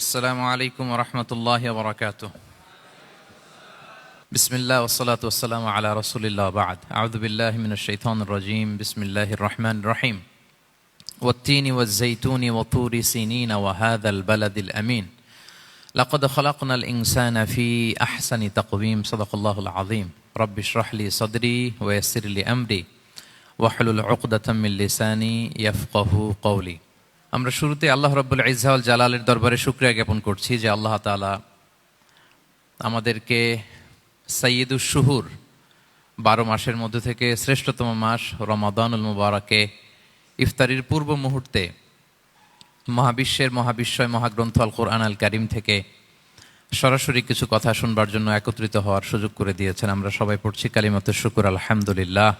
السلام عليكم ورحمة الله وبركاته. بسم الله والصلاة والسلام على رسول الله بعد. أعوذ بالله من الشيطان الرجيم. بسم الله الرحمن الرحيم. والتين والزيتون وطور سينين وهذا البلد الأمين. لقد خلقنا الإنسان في أحسن تقويم. صدق الله العظيم. رب اشرح لي صدري ويسر لي أمري. واحلل عقدة من لساني يفقه قولي. আমরা শুরুতে আল্লাহ রব্বুল ইজাউল জালালের দরবারে শুক্রিয়া জ্ঞাপন করছি যে আল্লাহ তাআলা আমাদেরকে সৈয়দুস শুহুর বারো মাসের মধ্যে থেকে শ্রেষ্ঠতম মাস রমাদানুল মুবারকে ইফতারির পূর্ব মুহূর্তে মহাবিশ্বের মহাবিশ্বয় মহাগ্রন্থ আল কোরআন আল কারিম থেকে সরাসরি কিছু কথা শুনবার জন্য একত্রিত হওয়ার সুযোগ করে দিয়েছেন। আমরা সবাই পড়ছি কালিমত শুকুর, আলহামদুলিল্লাহ।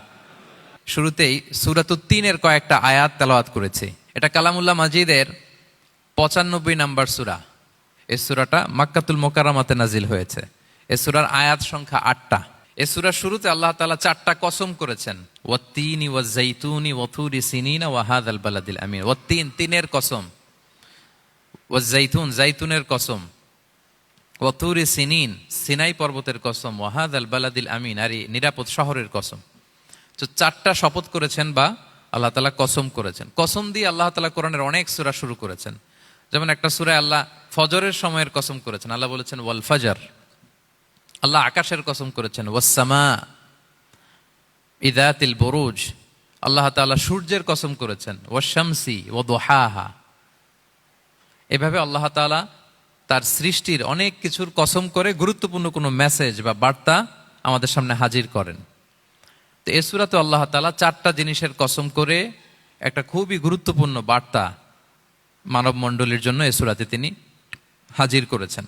শুরুতেই সুরাতুত্তিনের কয়েকটা আয়াত তেলাওয়াত করেছি। এটা কালামুল্লাহ মাজিদের পঁচানব্বই নাম্বার সুরা। এ সুরাটা মাক্কাতুল মোকারামাতে নাজিল হয়েছে। এ সুরার আয়াত সংখ্যা আটটা। এ সুরার শুরুতে আল্লাহ তালা চারটা কসম করেছেন। ওয়াত্তিনি ওয়া জাইতুনি ওয়াথুরি সিনিনা ওয়াহাদ আল বালাদিল আমিন। ওয়াত্তিন, তিনের কসম। ওয়া জাইতুন জাইতুনের কসম। ওয়াথুরি সিনিন, সিনাই পর্বতের কসম। ওয়াহাদ আল বালাদিল আমিন, আর নিরাপদ শহরের কসম। তো চারটা শপথ করেছেন বা আল্লাহ তালা কসম করেছেন। কসম দিয়ে আল্লাহ তালা কোরআনের অনেক সুরা শুরু করেছেন। যেমন একটা সুরায় আল্লাহ ফজরের সময়ের কসম করেছেন। আল্লাহ বলেছেন, ওয়াল ফজর। আল্লাহ আকাশের কসম করেছেন ওয়াসামা ইদাতিল বরুজ। আল্লাহ তাআলা সূর্যের কসম করেছেন ওয়াশামসি ও দোহাহা। এভাবে আল্লাহ তাআলা তার সৃষ্টির অনেক কিছুর কসম করে গুরুত্বপূর্ণ কোনো মেসেজ বা বার্তা আমাদের সামনে হাজির করেন। তো এ সুরাতে আল্লাহ তালা চারটা জিনিসের কসম করে একটা খুবই গুরুত্বপূর্ণ বার্তা মানব মণ্ডলীর জন্য এ সুরাতে তিনি হাজির করেছেন।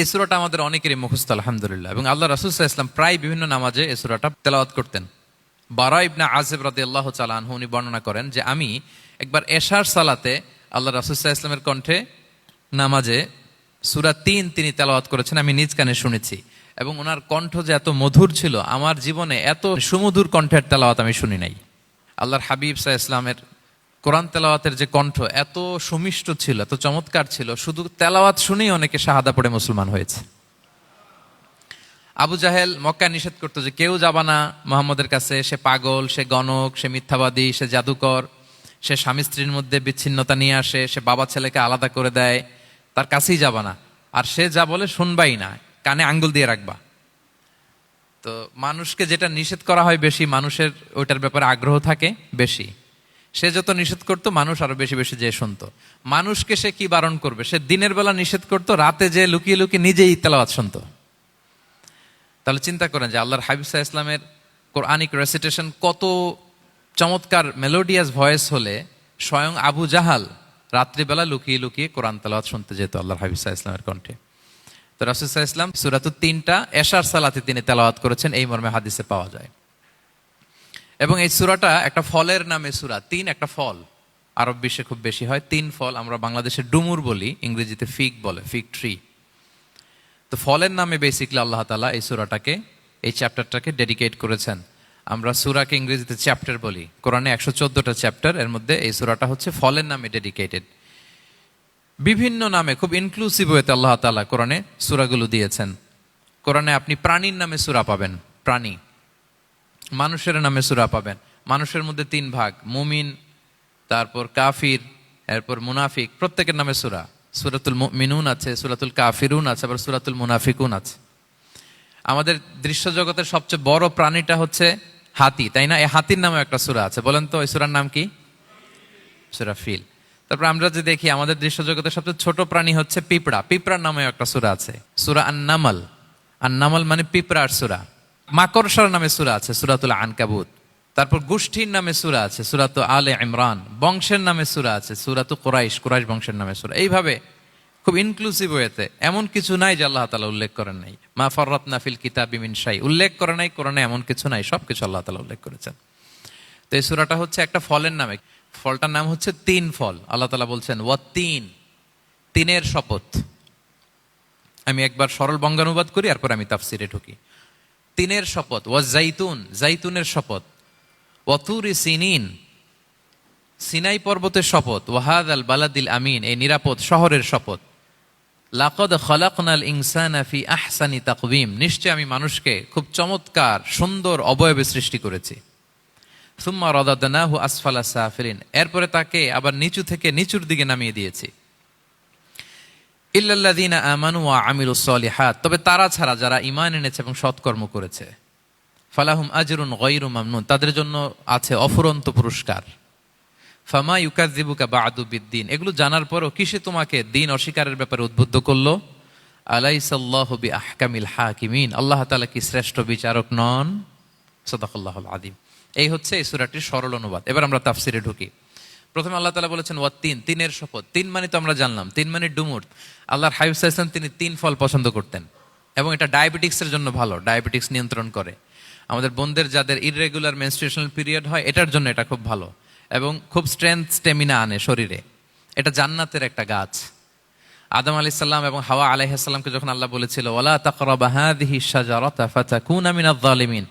এই সুরাটা আমাদের অনেকেরই মুখস্থ, আলহামদুলিল্লাহ। এবং আল্লাহ রাসুল্লাহ ইসলাম প্রায় বিভিন্ন নামাজে এই সুরাটা তেলাওয়াত করতেন। বারা ইবনা আজেব রাদি আল্লাহ চালান উনি বর্ণনা করেন যে, আমি একবার এশার সালাতে আল্লাহ রাসুল্লাহ ইসলামের কণ্ঠে নামাজে সুরা তিন তিনি তেলাওয়াত করেছেন, আমি নিজ কানে শুনেছি। এবং ওনার কণ্ঠ যে এত মধুর ছিল, আমার জীবনে এত সুমধুর কণ্ঠের তেলাওয়াত আমি শুনি নাই। আল্লাহর হাবিব সাহা ইসলামের কোরআন তেলাওয়াতের যে কণ্ঠ এত সুমিষ্ট ছিল, এত চমৎকার ছিল, শুধু তেলাওয়াত শুনেই অনেকে শাহাদা পড়ে মুসলমান হয়েছে। আবু জাহেল মক্কা নিষেধ করতো যে কেউ যাবা না মোহাম্মদের কাছে, সে পাগল, সে গণক, সে মিথ্যাবাদী, সে জাদুকর, সে স্বামী স্ত্রীর মধ্যে বিচ্ছিন্নতা নিয়ে আসে, সে বাবা ছেলেকে আলাদা করে দেয়, তার কাছেই যাবা না। আর সে যা বলে শুনবাই না। কানে আঙ্গুল দিয়ে রাখবা। তো মানুষকে যেটা নিষেধ করা হয় বেশি, মানুষের ওইটার ব্যাপারে আগ্রহ থাকে বেশি। সে যত নিষেধ করতো, মানুষ আরও বেশি বেশি যে শুনতো। মানুষকে সে কি বারণ করবে? সে দিনের বেলা নিষেধ করতো, রাতে যে লুকিয়ে লুকিয়ে নিজেই তেলাওয়াত শুনতো। তাহলে চিন্তা করেন যে আল্লাহর হাবিব সাহা ইসলামের কোরআনিক রেসিটেশন কত চমৎকার মেলোডিয়াস ভয়েস হলে স্বয়ং আবু জাহাল রাত্রিবেলা লুকিয়ে লুকিয়ে কোরআন তেলাওয়াত শুনতে যেত আল্লাহর হাবিব সাহা ইসলামের কণ্ঠে। তো রাসুসাহ ইসলাম সুরাত তিনটা এশার সালাতে তিনি তেলাওয়াত করেছেন, এই মর্মে হাদিসে পাওয়া যায়। এবং এই সুরাটা একটা ফলের নামে সুরা, তিন একটা ফল। আরব বিশ্বে খুব বেশি হয়, তিন ফল আমরা বাংলাদেশে ডুমুর বলি, ইংরেজিতে ফিক বলে ফিক ট্রি। তো ফলের নামে বেসিকলি আল্লাহ তালা এই সুরাটাকে, এই চ্যাপ্টারটাকে ডেডিকেট করেছেন। আমরা সুরাকে ইংরেজিতে চ্যাপ্টার বলি। কোরআনে একশো চোদ্দটা চ্যাপ্টার এর মধ্যে এই সুরাটা হচ্ছে ফলের নামে ডেডিকেটেড বিভিন্ন নামে, খুব ইনক্লুসিভ ওয়েতে আল্লাহ তালা কোরআনে সুরাগুলো দিয়েছেন। কোরআনে আপনি প্রাণীর নামে সুরা পাবেন, প্রাণী। মানুষের নামে সুরা পাবেন। মানুষের মধ্যে তিন ভাগ, মুমিন, তারপর কাফির, এরপর মুনাফিক, প্রত্যেকের নামে সুরা। সুরাতুল মিনুন আছে, সুরাতুল কাফিরুন আছে, আবার সুরাতুল মুনাফিকুন আছে। আমাদের দৃশ্য জগতের সবচেয়ে বড় প্রাণীটা হচ্ছে হাতি, তাই না? এই হাতির নামে একটা সুরা আছে। বলেন তো ওই সুরার নাম কি? সুরা ফিল। তারপর আমরা যে দেখি, আমাদের দৃশ্য জগতের সবচেয়ে ছোট প্রাণী হচ্ছে পিঁপড়া। পিঁপড়ার নামে একটা সুরা আছে। সুরা আন্নামাল। আন্নামাল মানে পিঁপড়ার সুরা। মাকড়সার নামে সুরা আছে, সুরাতুল আনকাবুত। তারপর গোষ্ঠীর নামে সুরা আছে, সুরাত আলে ইমরান। বংশের নামে সুরা আছে, সুরাত কোরাইশ কোরাইশ বংশের নামে সুরা। এইভাবে খুব ইনক্লুসিভ হয়েছে এমন কিছু নাই যে আল্লাহ তালা উল্লেখ করেন নাই। মা ফররত নাফিল কিতাব বিমিন শাই। উল্লেখ করে নাই, কোরআনে এমন কিছু নাই, সবকিছু আল্লাহ তালা উল্লেখ করেছেন। তো এই সুরাটা হচ্ছে একটা ফলের নামে। ফলটার নাম হচ্ছে তিন ফল। আল্লাহ তালা বলছেন ও তিন। তিনের শপথ। আমি একবার সরল বঙ্গানুবাদ করি, এরপর আমি তাফসিরে ঢুকি। তিনের শপথ ও জাইতুন জাইতুনের শপথ। ওয়াতুরি সিনিন। সিনাই পর্বতের শপথ। ওয়াহাদ আল বালাদিল আমিন। এই নিরাপদ শহরের শপথ। লাকদ খলাকনাল ইনসান ফি আহসানি তাকবিম নিশ্চয় আমি মানুষকে খুব চমৎকার, সুন্দর অবয়বে সৃষ্টি করেছি। সুম্মা রদাদনাহু আসফালা সাফিরিন। এরপরে তাকে আবার নিচু থেকে নিচুর দিকে নামিয়ে দিয়েছি। ইল্লাল্লাযীনা আমানু ওয়া আমিলুস সলিহাত। তবে তারা ছাড়া যারা ঈমান এনেছে এবং সৎকর্ম করেছে, ফালাহুম আজরুন গায়রু মামনুন। তাদের জন্য আছে অফুরন্ত পুরস্কার। ফামা ইউকাযিবুকা বা'দু বিদ্দিন। এগুলো জানার পরও কিসে তোমাকে দিন অস্বীকারের ব্যাপারে উদ্বুদ্ধ করল? আলাইসাল্লাহু বিআহকামিল হাকিমিন। আল্লাহ তাআলা কি শ্রেষ্ঠ বিচারক নন? সাদাকাল্লাহুল আযীম। এই হচ্ছে এই সুরাটির সরল অনুবাদ। এবার আমরা তাফসিরে ঢুকি। প্রথমে আল্লাহ তাআলা বলেছেন, ওয়া তিন, তিনের শপথ। তিন মানে তো আমরা জানলাম, তিন মানে ডুমুর। আল্লাহর হাবিব সাল্লাল্লাহু তিনি তিন ফল পছন্দ করতেন এবং এটা ডায়াবেটিক্সের জন্য ভালো, ডায়াবেটিক্স নিয়ন্ত্রণ করে। আমাদের বোনদের যাদের ইররেগুলার মেনস্ট্রুয়েশনাল পিরিয়ড হয়, এটার জন্য এটা খুব ভালো এবং খুব স্ট্রেংথ স্টেমিনা আনে শরীরে। এটা জান্নাতের একটা গাছ। আদম আলি সাল্লাম এবং হাওয়া আলাইহাল্লামকে যখন আল্লাহ বলেছিল ওলা তাকরাবা হাদিহি শাজারাতা ফাতাকুনা মিনাজ জালিমিন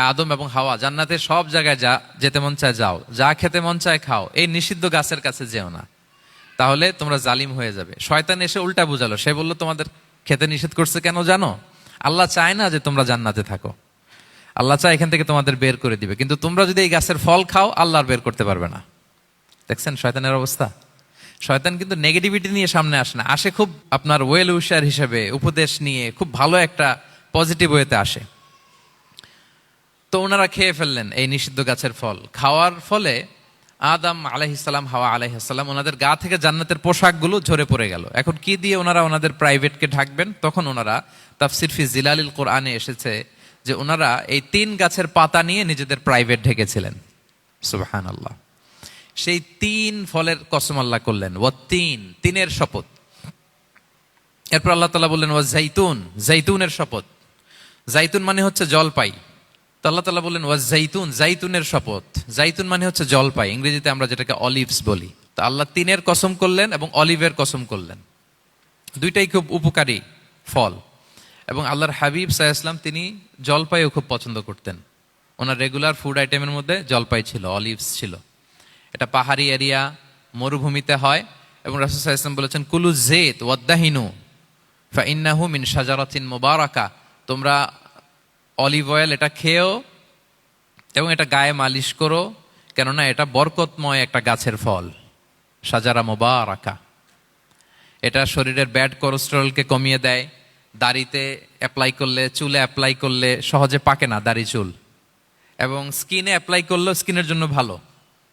আদম এবং হাওয়া, জান্নাতের সব জায়গায় যা যেতে মন চায় যাও। যা খেতে মন চায় খাও। এই নিষিদ্ধ গাছের কাছে যেও না। তাহলে তোমরা জালিম হয়ে যাবে। শয়তান এসে উল্টা বুঝালো। সে বলল, তোমাদের খেতে নিষেধ করছে কেন জানো? আল্লাহ চায় না যে তোমরা জান্নাতে থাকো। আল্লাহ চায় এখান থেকে তোমাদের বের করে দিবে। কিন্তু তোমরা যদি এই গাছের ফল খাও আল্লাহ বের করতে পারবে না। দেখছেন শয়তানের অবস্থা? শয়তান কিন্তু নেগেটিভিটি নিয়ে সামনে আসে না। আসে খুব আপনার ওয়েল উইশার হিসেবে উপদেশ নিয়ে খুব ভালো একটা পজিটিভ ওয়েতে আসে। তো ওনারা খেয়ে ফেললেন এই নিষিদ্ধ গাছের ফল। খাওয়ার ফলে আদম আলাইহিসাল্লাম হাওয়া আলাইহিসাল্লাম ওনাদের গা থেকে জান্নাতের পোশাকগুলো ঝরে পড়ে গেল। এখন কি দিয়ে ওনারা ওনাদের প্রাইভেটকে ঢাকবেন? তখন ওনারা তাফসির ফি জিলালিল কোরআনে এসেছে যে ওনারা এই তিন গাছের পাতা নিয়ে নিজেদের প্রাইভেট ঢেকেছিলেন। সুবহান আল্লাহ সেই তিন ফলের কসম আল্লাহ করলেন। ও তিন, তিনের শপথ। এরপর আল্লাহ তালা বললেন ও জাইতুন জাইতুনের শপথ। জাইতুন মানে হচ্ছে জলপাই। তো আল্লাহ তালা বললেন ওয়া জাইতুন জাইতুনের শপথ। জাইতুন মানে হচ্ছে জলপাই। ইংরেজিতে আমরা যেটাকে অলিভস বলি। তো আল্লাহ তিনের কসম করলেন এবং অলিভের কসম করলেন। দুইটাই খুব উপকারী ফল। এবং আল্লাহর হাবিব সাহা তিনি জলপাইও খুব পছন্দ করতেন। ওনার রেগুলার ফুড আইটেমের মধ্যে জলপাই ছিল, অলিভস ছিল। এটা পাহাড়ি এরিয়া মরুভূমিতে হয় এবং রাসুল ইসলাম বলেছেন, কুলু জেত ওয়াদ্দাহিনু, ফা ইন্নাহু মিন সাজারাতিন মুবারাকা। তোমরা অলিভ অয়েল এটা খেয়েও এবং এটা গায়ে মালিশ করো, কেননা এটা বরকতময় একটা গাছের ফল। সাজারা মোবারাকা। এটা শরীরের ব্যাড কোলেস্টেরলকে কমিয়ে দেয়, দাড়িতে অ্যাপ্লাই করলে, চুলে অ্যাপ্লাই করলে সহজে পাকে না দাড়ি চুল। এবং স্কিনে অ্যাপ্লাই করলেও স্কিনের জন্য ভালো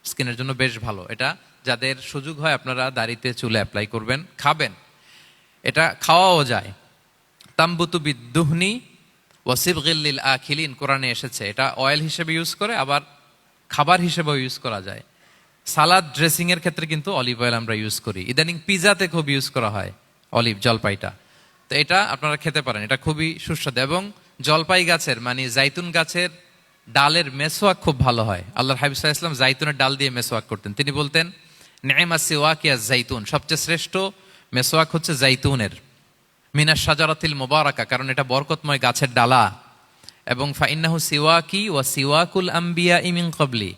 স্কিনের জন্য বেশ ভালো। এটা যাদের সুযোগ হয় আপনারা দাড়িতে, চুলে অ্যাপ্লাই করবেন, খাবেন। এটা খাওয়াও যায়। তাম্বুতু বিদ্দুহনি ওয়াসিব গিল্লিল আখিলিন কোরআনে এসেছে। এটা অয়েল হিসেবে ইউজ করে, আবার খাবার হিসেবেও ইউজ করা যায়। সালাদ ড্রেসিং এর ক্ষেত্রে কিন্তু অলিভ অয়েল আমরা ইউজ করি। ইদানিং পিজাতে খুব ইউজ করা হয় অলিভ জলপাইটা। তো এটা আপনারা খেতে পারেন, এটা খুবই সুস্বাদু। এবং জলপাই গাছের মানে জাইতুন গাছের ডালের মেসোয়াক খুব ভালো হয়। আল্লাহ হাবিব ইসলাম জাইতুনের ডাল দিয়ে মেসোয়াক করতেন। তিনি বলতেন নেমা সিওয়াকিয়া জাইতুন সবচেয়ে শ্রেষ্ঠ মেসোয়াক হচ্ছে জাইতুনের। মিনা সাজারাতিল মোবারকা, কারণ এটা বরকতময় গাছের ডালা। এবং ফাইন্নাহু সিওয়াকি ওয়া সিওয়াকুল আম্বিয়া ইমিন কবলি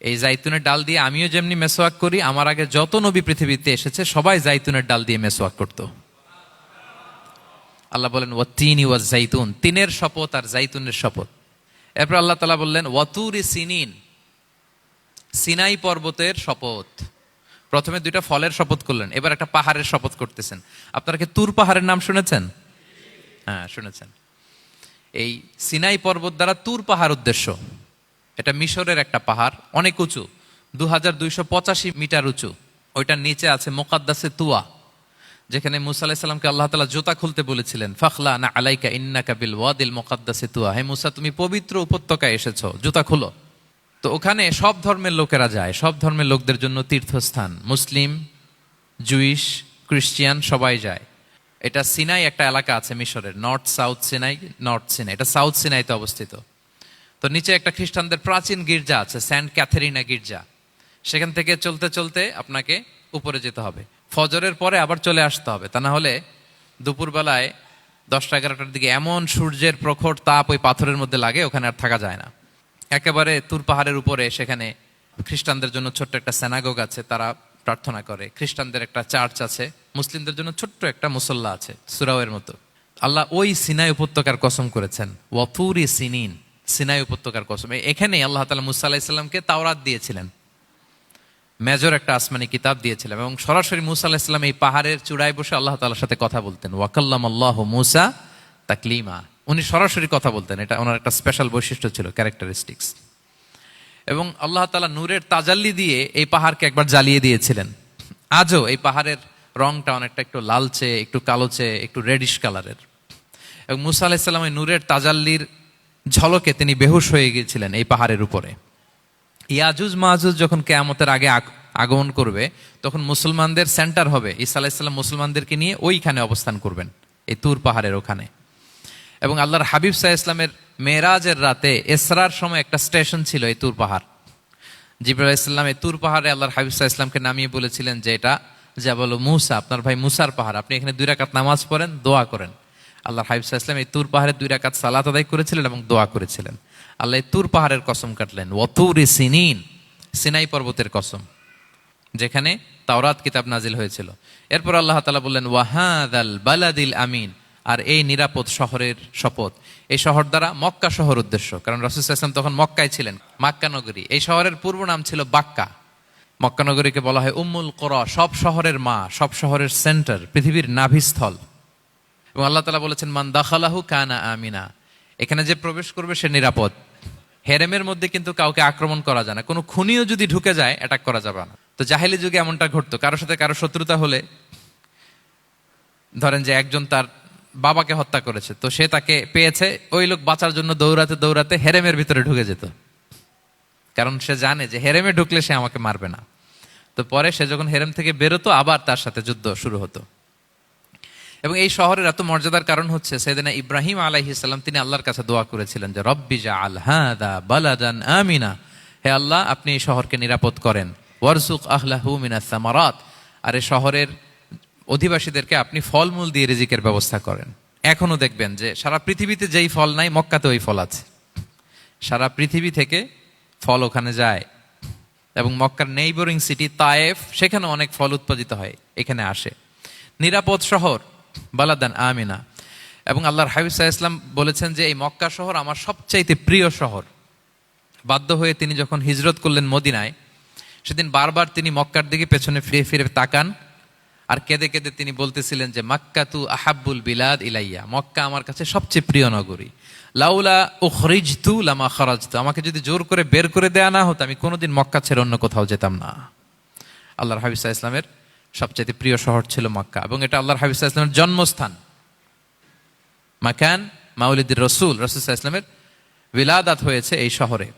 এই জাইতুনের ডাল দিয়ে আমিও যেমনি মেসোয়াক করি, আমার আগে যত নবী পৃথিবীতে এসেছে, সবাই জাইতুনের ডাল দিয়ে মেসোয়াক করত। আল্লাহ বলেন ও তিন ওয়া জাইতুন। তিনের শপথ আর জাইতুনের শপথ। এরপর আল্লাহ তালা বললেন ওয়াতুরি সিনিন। সিনাই পর্বতের শপথ। প্রথমে দুইটা ফলের শপথ করলেন, এবার একটা পাহাড়ের শপথ করতেছেন। আপনারা কি তুর পাহাড়ের নাম শুনেছেন? হ্যাঁ শুনেছেন। এই সিনাই পর্বত দ্বারা তুর পাহাড় উদ্দেশ্য। এটা মিশরের একটা পাহাড়, অনেক উঁচু দু হাজার দুইশ পঁচাশি মিটার উঁচু। ওইটার নিচে আছে মোকাদ্দাসে তুয়া, যেখানে মুসা আলাহিসাল্লামকে আল্লাহ তালা জুতা খুলতে বলেছিলেন, ফখলা না আলাইকা ইন্না কাবিল ওয়াদিল মোকাদ্দাসে তুয়া। হে মুসা, তুমি পবিত্র উপত্যকায় এসেছ, জুতা খুলো। তো ওখানে সব ধর্মের লোকেরা যায়, সব ধর্মের লোকদের জন্য তীর্থস্থান। মুসলিম, জুইশ খ্রিস্টিয়ান সবাই যায়। এটা সিনাই একটা এলাকা আছে মিশরের, north south Sinai, north Sinai, এটা সাউথ সিনাইতে অবস্থিত। তো নিচে একটা খ্রিস্টানদের প্রাচীন গির্জা আছে স্যান্ট ক্যাথেরিনা গির্জা। সেখান থেকে চলতে চলতে আপনাকে উপরে যেতে হবে। ফজরের পরে আবার চলে আসতে হবে। তা না হলে দুপুরবেলায় দশটা এগারোটার দিকে এমন সূর্যের প্রখর তাপ ওই পাথরের মধ্যে লাগে, ওখানে আর থাকা যায় না। একেবারে তুর পাহাড়ের উপরে সেখানে খ্রিস্টানদের জন্য ছোট্ট একটা সেনাগোগ আছে, তারা প্রার্থনা করে। খ্রিস্টানদের একটা চার্চ আছে, মুসলিমদের জন্য ছোট্ট একটা মুসল্লা আছে, সুরাওয়ের মতো। আল্লাহ ওই সিনাই উপত্যকার কসম করেছেন ওয়াতুরি সিনিন সিনাই উপত্যকার কসম। এখানেই আল্লাহ তালা মুসা আলাহিসাল্লামকে তাওরাত দিয়েছিলেন। মেজর একটা আসমানি কিতাব দিয়েছিলেন এবং সরাসরি মুসা আলাহিসাল্লাম এই পাহাড়ের চূড়ায় বসে আল্লাহ তালার সাথে কথা বলতেন ওয়াকাল্লাম আল্লাহ মুসা তাকলিমা উনি সরাসরি কথা বলতেন। এটা ওনার একটা স্পেশাল বৈশিষ্ট্য ছিল ক্যারেক্টারিস্টিক্স এবং আল্লাহ তালা নূরের তাজাল্লি দিয়ে এই পাহাড়কে একবার জ্বালিয়ে দিয়েছিলেন। আজও এই পাহাড়ের রংটা অনেকটা একটু লালচে, একটু কালোচে, একটু রেডিশ কালারের এবং মুসা আলাহিসাল্লাম নূরের তাজাল্লির ঝলকে তিনি বেহুশ হয়ে গিয়েছিলেন এই পাহাড়ের উপরে। ইয়াজুজ মাহাজুজ যখন কেয়ামতের আগে আগ- আগমন করবে, তখন মুসলমানদের সেন্টার হবে। ঈসা আলাহিসাল্লাম মুসলমানদেরকে নিয়ে ওইখানে অবস্থান করবেন, এই তুর পাহাড়ের ওখানে। এবং আল্লাহর হাবিব সাহা ইসলামের মেরাজের রাতে এসরার সময় একটা স্টেশন ছিল এই তুর পাহাড়। জিবরাল ইসলাম এই তুর পাহাড়ে আল্লাহর হাবিব সাহা ইসলামকে নামিয়ে বলেছিলেন যে এটা যা বলো মুসা, আপনার ভাই মুসার পাহাড়। আপনি এখানে দুই রাকাত নামাজ পড়েন, দোয়া করেন। আল্লাহর হাবিব সাহা ইসলাম এই তুর পাহাড়ে দুই রাকাত সালাত আদায় করেছিলেন এবং দোয়া করেছিলেন। আল্লাহ এই তুর পাহাড়ের কসম কাটলেন, ওতুরি সিনিন সিনাই পর্বতের কসম, যেখানে তাওরাত কিতাব নাজিল হয়েছিল। এরপর আল্লাহ তালা বললেন ওয়াহাদ আল বালাদিল আমিন আর এই নিরাপদ শহরের শপথ। এই শহর দ্বারা মক্কা শহর উদ্দেশ্য। কারণ রসুল ইসলাম তখন মক্কায় ছিলেন, মাক্কা নগরী। এই শহরের পূর্ব নাম ছিল বাক্কা। মক্কা নগরীকে বলা হয় উম্মুল কোরা, সব শহরের মা, সব শহরের সেন্টার, পৃথিবীর নাভিস্থল। এবং আল্লাহ তালা বলেছেন, মান দাখালাহু কানা আমিনা। এখানে যে প্রবেশ করবে, সে নিরাপদ। হেরেমের মধ্যে কিন্তু কাউকে আক্রমণ করা যায় না। কোনো খুনিও যদি ঢুকে যায় অ্যাটাক করা যাবে না। তো জাহেলি যুগে এমনটা ঘটতো। কারোর সাথে কারও শত্রুতা হলে, ধরেন যে একজন তার বাবাকে হত্যা করেছে। তো সে তাকে পেয়েছে। ওই লোক বাঁচার জন্য দৌড়াতে দৌড়াতে হেরেমের ভিতরে ঢুকে যেত। কারণ সে জানে যে হেরেমে ঢুকলে সে আমাকে মারবে না। তো পরে সে যখন হেরেম থেকে বেরোতো, আবার তার সাথে যুদ্ধ শুরু হতো। এবং এই শহরের এত মর্যাদার কারণ হচ্ছে, সেদিনা ইব্রাহিম আলাইহিসাল্লাম তিনি আল্লাহর কাছে দোয়া করেছিলেন যে, রব্বি জা আল হাদা বালাদান আমিনা। হে আল্লাহ, আপনি এই শহরকে নিরাপদ করেন। ওয়ারসুক আহলাহু মিনা সামারাত। আর এই শহরের অধিবাসীদেরকে আপনি ফলমূল দিয়ে রিজিকের ব্যবস্থা করেন। এখনও দেখবেন যে সারা পৃথিবীতে যেই ফল নাই মক্কাতে ওই ফল আছে। সারা পৃথিবী থেকে ফল ওখানে যায় এবং মক্কার নেইবরিং সিটি তায়েফ সেখানে অনেক ফল উৎপাদিত হয়, এখানে আসে। নিরাপদ শহর, বালাদান আমিনা। এবং আল্লাহর হাবিব সাহা ইসলাম বলেছেন যে এই মক্কা শহর আমার সবচাইতে প্রিয় শহর। বাধ্য হয়ে তিনি যখন হিজরত করলেন মদিনায়, সেদিন বারবার তিনি মক্কার দিকে পেছনে ফিরে ফিরে তাকান। আর কেঁদে কেঁদে তিনি বলতেছিলেন যে, মাক্কা তু আহাব্বুল বিলাদ ইলাইয়া, মক্কা আমার কাছে সবচেয়ে প্রিয় নগরী। লাউলা ও খরিজ তু লামা খরাজ তু আমাকে যদি জোর করে বের করে দেয়া না হতো, আমি কোনোদিন মক্কা ছেড়ে অন্য কোথাও যেতাম না। আল্লাহর হাবিব সাহা ইসলামের সবচেয়ে প্রিয় শহর ছিল মক্কা, এবং এটা আল্লাহর হাবিব সাহা ইসলামের জন্মস্থান। মাকান মাউলিদ্দির রসুল রসুল ইসলামের বিলাদাত হয়েছে এই শহরে।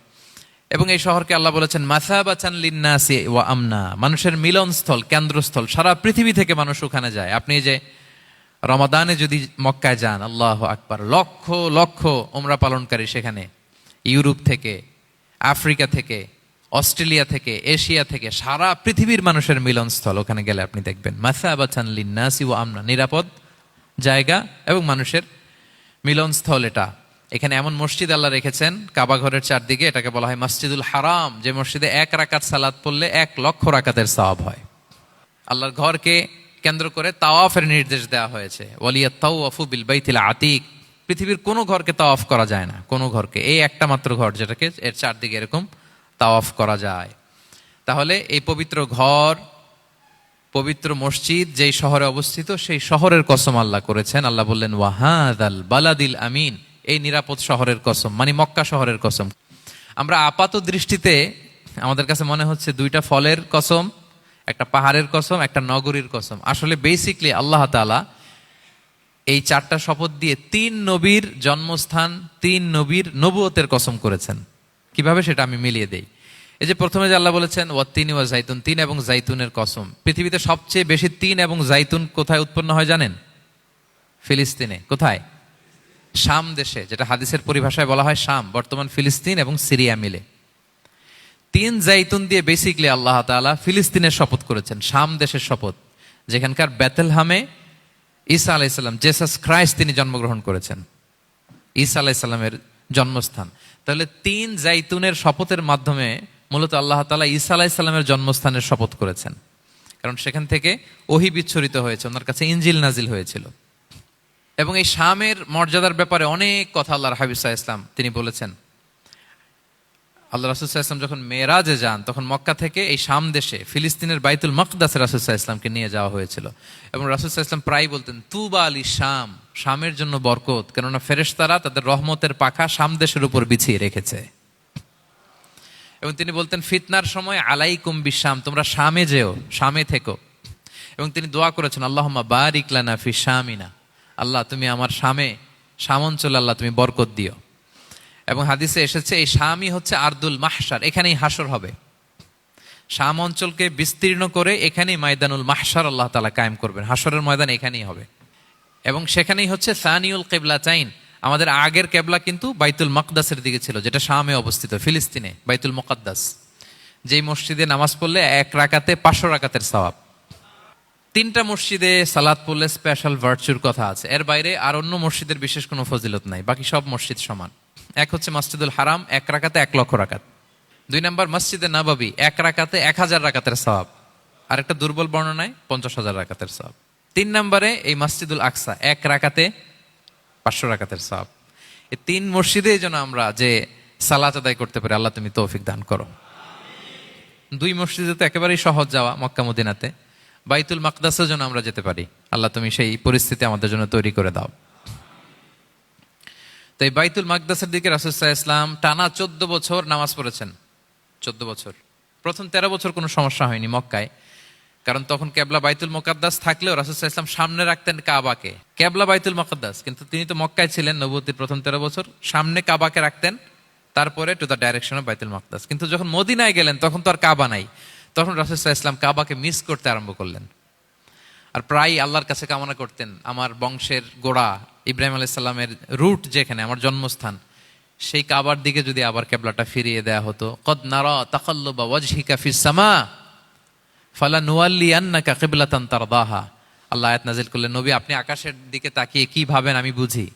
এবং এই শহরকে আল্লাহ বলেছেন, মাসাবাচান লিন্নাসি ওয়া আমনা। মানুষের মিলনস্থল, কেন্দ্রস্থল, সারা পৃথিবী থেকে মানুষ ওখানে যায়। আপনি যে রমাদানে যদি মক্কায় যান, আল্লাহ আকবার, লক্ষ লক্ষ ওমরা পালনকারী সেখানে। ইউরোপ থেকে, আফ্রিকা থেকে, অস্ট্রেলিয়া থেকে, এশিয়া থেকে, সারা পৃথিবীর মানুষের মিলনস্থল ওখানে গেলে আপনি দেখবেন। মাসাবাচান লিন্নাসি ওয়া আমনা। নিরাপদ জায়গা এবং মানুষের মিলনস্থল এটা। এখানে এমন মসজিদ আল্লাহ রেখেছেন, কাবা ঘরের চারদিকে, এটাকে বলা হয় মসজিদুল হারাম, যে মসজিদে এক রাকাত সালাত পড়লে এক লক্ষ রাকাতের সওয়াব হয়। আল্লাহর ঘরকে কেন্দ্র করে তাওয়াফের নির্দেশ দেওয়া হয়েছে। ওয়ালিয়া তাওয়াফু বিল বাইতিল আতিক। পৃথিবীর কোনো ঘরকে তাওয়াফ করা যায় না, কোনো ঘরকে। এই একটা মাত্র ঘর যেটাকে এর চারদিকে এরকম তাওয়াফ করা যায়। তাহলে এই পবিত্র ঘর, পবিত্র মসজিদ যেই শহরে অবস্থিত, সেই শহরের কসম আল্লাহ করেছেন। আল্লাহ বললেন ওয়াহাদ আল বালাদিল আমিন। এই নিরাপদ শহরের কসম মানে মক্কা শহরের কসম। আমরা আপাত দৃষ্টিতে আমাদের কাছে মনে হচ্ছে দুইটা ফলের কসম, একটা পাহাড়ের কসম, একটা নগরীর কসম। আসলে বেসিকলি আল্লাহ তাআলা এই চারটা শপথ দিয়ে তিন নবীর জন্মস্থান, তিন নবীর নবুয়তের কসম করেছেন। কীভাবে সেটা আমি মিলিয়ে দেই? এই যে প্রথমে যে আল্লাহ বলেছেন ও তিন ওয়া জাইতুন তিন এবং জাইতুনের কসম। পৃথিবীতে সবচেয়ে বেশি তিন এবং জাইতুন কোথায় উৎপন্ন হয় জানেন? ফিলিস্তিনে। কোথায়? শাম দেশে, যেটা হাদিসের পরিভাষায় বলা হয় শাম, বর্তমান ফিলিস্তিন এবং সিরিয়া মিলে। তিন জাইতুন দিয়ে বেসিকলি আল্লাহ তাআলা ফিলিস্তিনের শপথ করেছেন, শাম দেশের শপথ, যেখানকার বেতেলহামে ঈসা আলাইসাল্লাম জেসাস ক্রাইস্ট তিনি জন্মগ্রহণ করেছেন, ঈসা আলাইসাল্লামের জন্মস্থান। তাহলে তিন জাইতুনের শপথের মাধ্যমে মূলত আল্লাহ তালা ঈসা আলাহিসাল্লামের জন্মস্থানের শপথ করেছেন। কারণ সেখান থেকে ওহি বিচ্ছরিত হয়েছে, ওনার কাছে ইঞ্জিল নাজিল হয়েছিল। এবং এই শামের মর্যাদার ব্যাপারে অনেক কথা আল্লাহর হাবিসা ইসলাম তিনি বলেছেন। আল্লাহ রাসুসাহ ইসলাম যখন মেয়েরাজে যান, তখন মক্কা থেকে এই শাম দেশে, ফিলিস্তিনের বাইতুল মকদাসে রাসুসাহ ইসলামকে নিয়ে যাওয়া হয়েছিল। এবং রাসুসাহ ইসলাম প্রায় বলতেন, তুবা আলী শাম, শামের জন্য বরকত। কেননা ফেরেশতারা তাদের রহমতের পাখা শাম দেশের উপর বিছিয়ে রেখেছে। এবং তিনি বলতেন, ফিতনার সময় আলাইকুম শাম তোমরা শামে যেও, শামে থেকো। এবং তিনি দোয়া করেছেন আল্লাহমা বারিক লানা ফি শামিনা। আল্লাহ, তুমি আমার শাম অঞ্চলে আল্লাহ, তুমি বরকত দিও। এবং হাদিসে এসেছে, এই শামই হচ্ছে আর্দুল মাহসার এখানেই হাসর হবে। শাম অঞ্চলকে বিস্তীর্ণ করে এখানেই ময়দানুল মাহসার আল্লাহ তালা কায়েম করবেন। হাসরের ময়দান এখানেই হবে। এবং সেখানেই হচ্ছে সানিউল কেবলা চাইন আমাদের আগের কেবলা কিন্তু বাইতুল মকদাসের দিকে ছিল, যেটা শামে অবস্থিত, ফিলিস্তিনে, বাইতুল মকদ্দাস। যেই মসজিদে নামাজ পড়লে এক রাকাতে পাঁচশো রাকাতের সওয়াব। তিনটা মসজিদে সালাদ পড়লে স্পেশাল ভার্চুর কথা আছে। এর বাইরে আর অন্য মসজিদের বিশেষ কোনো ফজিলত নাই। বাকি সব মসজিদ সমান। এক হচ্ছে মসজিদুল হারাম, এক রাকাতে এক লক্ষ রাকাত। দুই নম্বর মসজিদে নাবাবি, এক রাকাতে এক হাজার রাকাতের সওয়াব। আর একটা দুর্বল বর্ণনায় পঞ্চাশ হাজার রাকাতের সওয়াব। তিন নম্বরে এই মসজিদুল আকসা, এক রাকাতে পাঁচশো রাকাতের সওয়াব। এই তিন মসজিদে যেন আমরা যে সালাত আদায় করতে পারি, আল্লাহ তুমি তৌফিক দান করো। দুই মসজিদে তো একেবারেই সহজ যাওয়া, মক্কা মদিনাতে। বাইতুল মাকদাসেও যেন আমরা যেতে পারি। আল্লাহ তুমি সেই পরিস্থিতি আমাদের জন্য তৈরি করে দাও। তো এই বাইতুল মাকদাসের দিকে রাসুসাহ ইসলাম টানা চোদ্দ বছর নামাজ পড়েছেন। চোদ্দ বছর। প্রথম তেরো বছর কোনো সমস্যা হয়নি মক্কায়। কারণ তখন কেবলা বাইতুল মোকাদ্দাস থাকলেও রাসুসাহ ইসলাম সামনে রাখতেন কাবাকে। কেবলা বাইতুল মোকাদ্দাস। কিন্তু তিনি তো মক্কায় ছিলেন নবতির প্রথম তেরো বছর। সামনে কাবাকে রাখতেন। তারপরে টু দ্য ডাইরেকশন অফ বাইতুল মকদাস কিন্তু যখন মদিনায় গেলেন তখন তো আর কাবা নাই। তখন রাসুসাহ ইসলাম কাবাকে মিস করতে আরম্ভ করলেন। আর প্রায় আল্লাহর কাছে কামনা করতেন, আমার বংশের গোড়া ইব্রাহিম আলাইসাল্লামের রুট যেখানে, আমার জন্মস্থান, সেই কাবার দিকে যদি আবার কেবলাটা ফিরিয়ে দেয়া হতো, কদ নারা তাকাল্লুবা ওয়াজহিকা ফিস সামা, ফালা নুয়াল্লি আন্নাকা কিবলাতান তারদাহা। আল্লাহ আয়াত নাজিল করলেন, নবী, আপনি আকাশের দিকে তাকিয়ে কি ভাবেন আমি বুঝি।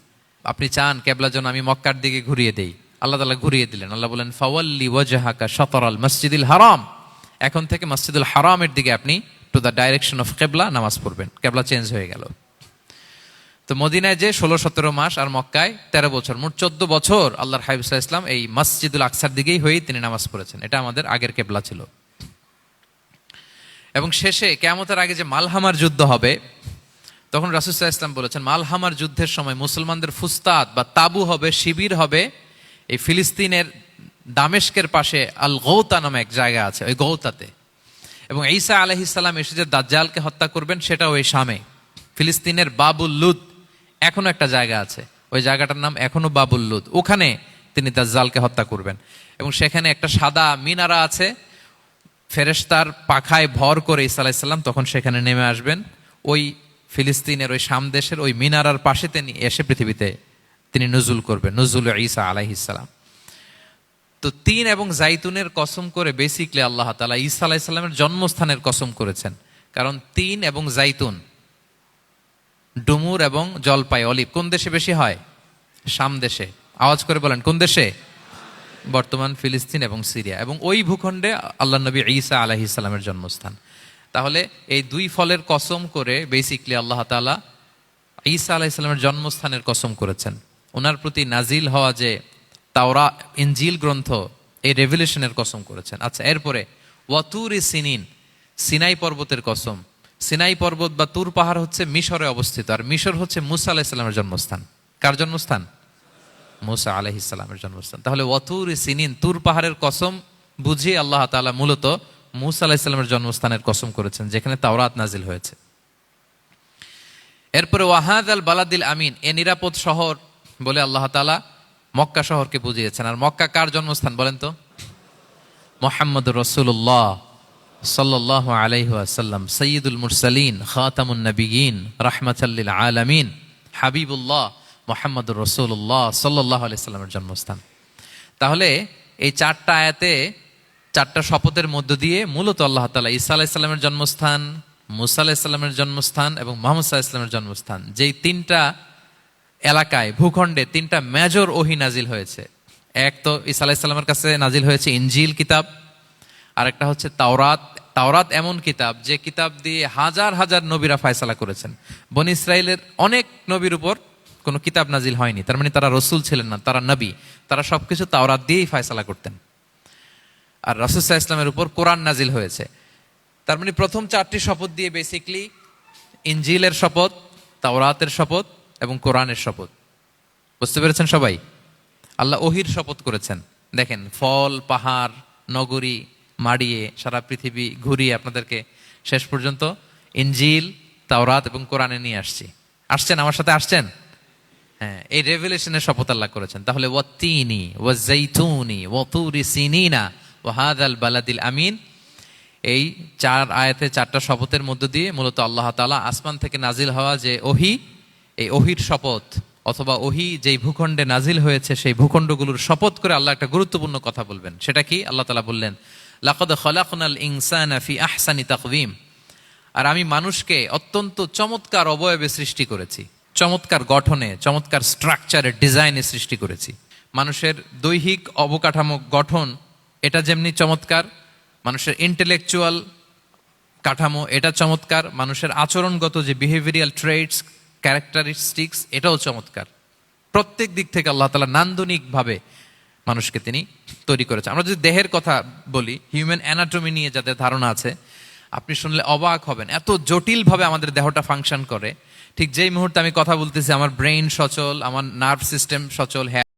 আপনি চান কেবলা যেন আমি মক্কার দিকে ঘুরিয়ে দেই। আল্লাহ তাআলা ঘুরিয়ে দিলেন, আল্লাহ বলেন, ফাওয়াল্লি ওয়াজহাকা শাতরাল মসজিদুল হারাম। এখন থেকে মসজিদুল হারামের দিকে আপনি টু দ্য ডাইরেকশন অফ কেবলা নামাজ পড়বেন। কেবলা চেঞ্জ হয়ে গেল। তো মদিনায় যে ষোলো, সতেরো মাস আর মক্কায় তেরো বছর, মোট চোদ্দ বছর আল্লাহর হাবিবুল্লাহ ইসলাম এই মসজিদুল আকসার দিকেই হয়েই তিনি নামাজ পড়েছেন। এটা আমাদের আগের কেবলা ছিল। এবং শেষে কেমতের আগে যে মালহামার যুদ্ধ হবে, তখন রাসুসাহ ইসলাম বলেছেন, মালহামার যুদ্ধের সময় মুসলমানদের ফুস্তাদ বা তাবু হবে, শিবির হবে এই ফিলিস্তিনের দামেস্কের পাশে আল গৌতা নামে এক জায়গা আছে, ওই গৌতাতে। এবং ঈসা আলহিসাল্লাম এসে যে দাজ্জালকে হত্যা করবেন সেটা ওই শামে। ফিলিস্তিনের বাবুল লুদ এখনও একটা জায়গা আছে। ওই জায়গাটার নাম এখনও বাবুল লুদ ওখানে তিনি দাজ্জালকে হত্যা করবেন। এবং সেখানে একটা সাদা মিনারা আছে। ফেরেশতার পাখায় ভর করে ঈসা আলাইসাল্লাম তখন সেখানে নেমে আসবেন। ওই ফিলিস্তিনের, ওই শাম দেশের ওই মিনারার পাশে তিনি এসে পৃথিবীতে তিনি নজুল করবেন, নজুল ঈসা আলাইহিসাল্লাম তো তিন এবং জাইতুনের কসম করে বেসিকলি আল্লাহ তালা ঈসা আলাইসাল্লামের জন্মস্থানের কসম করেছেন। কারণ তিন এবং জাইতুন, ডুমুর এবং জলপাই, অলিভ, কোন দেশে বেশি হয়? শাম দেশে। আওয়াজ করে বলেন, কোন দেশে? বর্তমান ফিলিস্তিন এবং সিরিয়া। এবং ওই ভূখণ্ডে আল্লাহ নবী ঈসা আলাহি ইসলামের জন্মস্থান। তাহলে এই দুই ফলের কসম করে বেসিকলি আল্লাহ তালা ঈসা আলাহ জন্মস্থানের কসম করেছেন। ওনার প্রতি নাজিল হওয়া যে তাওরা ইঞ্জিল গ্রন্থ এই রেভলিউশনের কসম করেছেন। আচ্ছা এরপরে, ওয়াতুর সিনিন, সিনাই পর্বতের কসম। সিনাই পর্বত বা তুর পাহাড় হচ্ছে মিশরে অবস্থিত, আর মিশর হচ্ছে মুসা আলাহ ইসলামের জন্মস্থান। কার জন্মস্থান? মুসা আলহ ইসলামের জন্মস্থান। তাহলে ওয়াতুর সিনিন, তুর পাহাড়ের কসম বুঝিয়ে আল্লাহ তালা মূলত মুসা আলাহ ইসলামের জন্মস্থানের কসম করেছেন, যেখানে তাওরাত নাজিল হয়েছে। এরপরে ওয়াহাদ আল বালাদিল আমিন, এ নিরাপদ শহর বলে আল্লাহ তালা মক্কা শহরকে বুঝিয়েছেন। আর মক্কা কার জন্মস্থান বলেন তো? মোহাম্মদ রসুল্লাহ সাল্লাহ আলাইহাল্লাম সঈদুল মুরসালিন, খাতামুন নবীন আলামিন, হাবিবুল্লাহ মোহাম্মদ রসুল্লাহ সাল্লাহ আলাইস্লামের জন্মস্থান। তাহলে এই চারটা আয়াতে, চারটা শপথের মধ্য দিয়ে মূলত আল্লাহ তালা ঈসা আলাইসাল্লামের জন্মস্থান, মুসা আলাহিসাল্লামের জন্মস্থান এবং মোহাম্মদ সাহা ইসলামের জন্মস্থান। যেই তিনটা এলাকায়, ভূখণ্ডে তিনটা মেজর ওহি নাজিল হয়েছে। এক তো ঈসা আলাহিসাল্লামের কাছে নাজিল হয়েছে ইঞ্জিল কিতাব আর একটা হচ্ছে তাওরাত। তাওরাত এমন কিতাব যে কিতাব দিয়ে হাজার হাজার নবীরা ফায়সালা করেছেন। বন ইসরায়েলের অনেক নবীর উপর কোনো কিতাব নাজিল হয়নি। তার মানে তারা রসুল ছিলেন না, তারা নবী। তারা সবকিছু তাওরাত দিয়েই ফায়সালা করতেন। আর রাসুসাহ ইসলামের উপর কোরআন নাজিল হয়েছে। তার মানে প্রথম চারটি শপথ দিয়ে বেসিকলি ইঞ্জিলের শপথ, তাওরাতের শপথ এবং কোরআনের শপথ। বুঝতে পেরেছেন সবাই? আল্লাহ ওহির শপথ করেছেন। দেখেন, ফল, পাহাড়, নগরী মাড়িয়ে সারা পৃথিবী ঘুরিয়ে আপনাদেরকে শেষ পর্যন্ত ইঞ্জিল তাওরাত এবং কোরআনে নিয়ে আসছি। আসছেন? আমার সাথে আসছেন? হ্যাঁ এই রেভেলেশনের শপথ আল্লাহ করেছেন। তাহলে, ওয়াত্তিনি ওয়াজাইতুনি ওয়াতুরি সিনিনা, ওয়াহাদাল বালাদিল আমিন। এই চার আয়াতে, চারটা শপথের মধ্য দিয়ে মূলত আল্লাহ তাআলা আসমান থেকে নাজিল হওয়া যে ওহি এই ওহির শপথ, অথবা ওহি যেই ভূখণ্ডে নাজিল হয়েছে, সেই ভূখণ্ডগুলোর শপথ করে আল্লাহ একটা গুরুত্বপূর্ণ কথা বলবেন। সেটা কি? আল্লাহ তালা বললেন, লাকদ খলাকনাল ইনসানা ফি আহসানি তাকওয়িম। আর আমি মানুষকে অত্যন্ত চমৎকার অবয়বে সৃষ্টি করেছি, চমৎকার গঠনে, চমৎকার স্ট্রাকচারে ডিজাইনে সৃষ্টি করেছি। মানুষের দৈহিক অবকাঠামো গঠন এটা যেমনি চমৎকার, মানুষের ইন্টেলেকচুয়াল কাঠামো এটা চমৎকার, মানুষের আচরণগত যে বিহেভিয়ারিয়াল ট্রেডস ক্যারেক্টারিস্টিক্স এটাও চমৎকার। প্রত্যেক দিক থেকে আল্লাহ তালা নান্দনিকভাবে মানুষকে তিনি তৈরি করেছেন। আমরা যদি দেহের কথা বলি হিউম্যান অ্যানাটমি নিয়ে যাদের ধারণা আছে, আপনি শুনলে অবাক হবেন, এত জটিলভাবে আমাদের দেহটা ফাংশন করে। ঠিক যেই মুহূর্তে আমি কথা বলতেছি, আমার ব্রেইন সচল, আমার নার্ভ সিস্টেম সচল হ্যাঁ